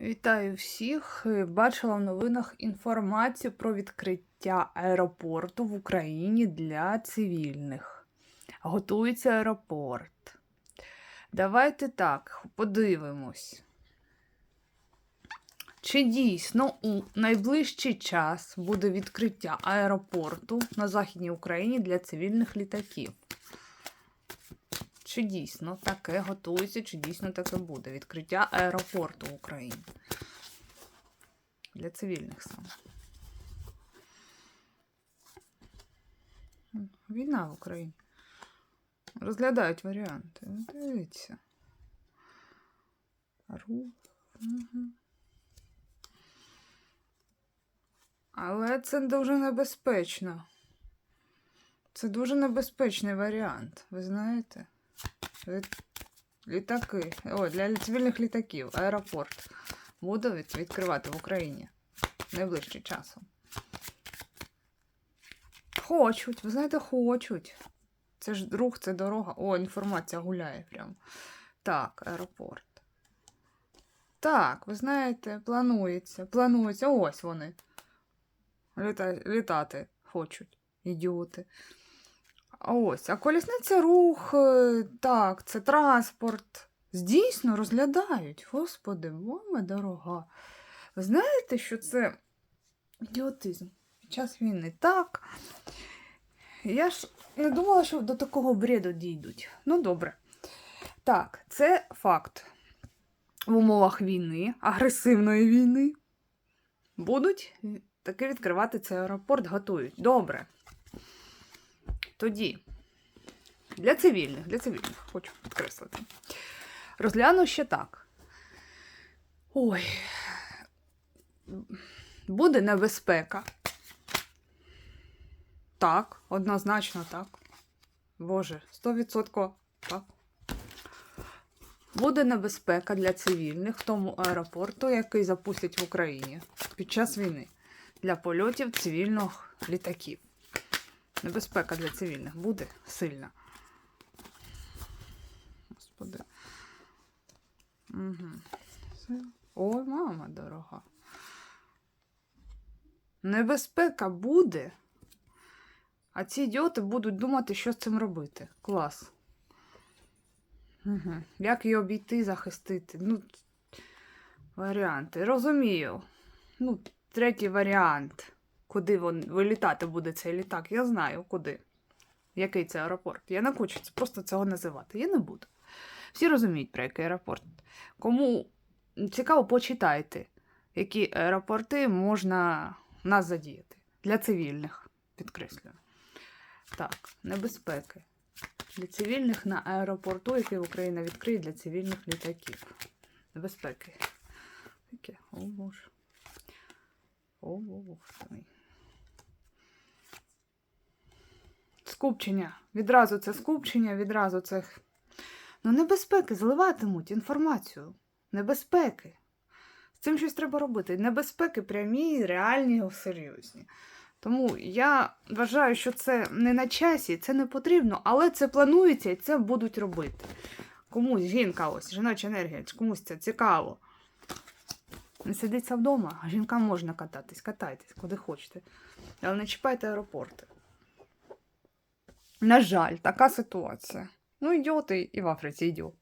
Вітаю всіх. Бачила в новинах інформацію про відкриття аеропорту в Україні для цивільних. Готується аеропорт. Давайте так, подивимось. Чи дійсно у найближчий час буде відкриття аеропорту на Західній Україні для цивільних літаків? Чи дійсно таке готується, чи дійсно таке буде? Відкриття аеропорту в Україні. Для цивільних саме. Війна в Україні. Розглядають варіанти. Ну, Дивіться. Рух. Угу. Але це дуже небезпечно. Це дуже небезпечний варіант, ви знаєте? Лі- Літаки. О, для цивільних літаків. Аеропорт. Буду від- відкривати в Україні. Найближчим часом. Хочуть, ви знаєте, хочуть. Це ж рух, це дорога. О, інформація гуляє прям. Так, аеропорт. Так, ви знаєте, планується. Планується. Ось вони. Літа... Літати хочуть. Ідіоти. А ось, а колісниця рух, е, так, це транспорт. Дійсно розглядають. Господи, мама дорога. Ви знаєте, що це ідіотизм під час війни? Так. Я ж не думала, що до такого бреду дійдуть. Ну, добре. Так, це факт. В умовах війни, агресивної війни, будуть таки відкривати цей аеропорт, готують. Добре. Тоді для цивільних, для цивільних, хочу підкреслити. Розгляну ще так. Ой, буде небезпека. Так, однозначно так. Боже, 100% так. Буде небезпека для цивільних в тому аеропорту, який запустять в Україні під час війни для польотів цивільних літаків. Небезпека для цивільних буде сильна. Господи. Угу. Ой, мама дорога. Небезпека буде. А ці ідіоти будуть думати, що з цим робити. Клас. Угу. Як її обійти, захистити? Ну, варіанти. Розумію. Ну, третій варіант. Куди вилітати буде цей літак? Я знаю, куди. Який це аеропорт. Я не хочу просто цього називати. Я не буду. Всі розуміють, про який аеропорт. Кому цікаво, почитайте, які аеропорти можна нас задіяти. Для цивільних, підкреслюю. Так, небезпеки. Для цивільних на аеропорту, який Україна відкриє для цивільних літаків. Небезпеки. Таке, о боже. О, мій. Скупчення. Відразу це скупчення, відразу це. Ну, небезпеки зливатимуть інформацію. Небезпеки. З цим щось треба робити. Небезпеки прямі, реальні, серйозні. Тому я вважаю, що це не на часі, це не потрібно, але це планується і це будуть робити. Комусь жінка ось, жіноча енергія, комусь це цікаво. Не сидиться вдома, а жінкам можна кататись, катайтесь, куди хочете. Але не чіпайте аеропорти. На жаль, така ситуація. Ну, ідіоти і в Африці ідіот.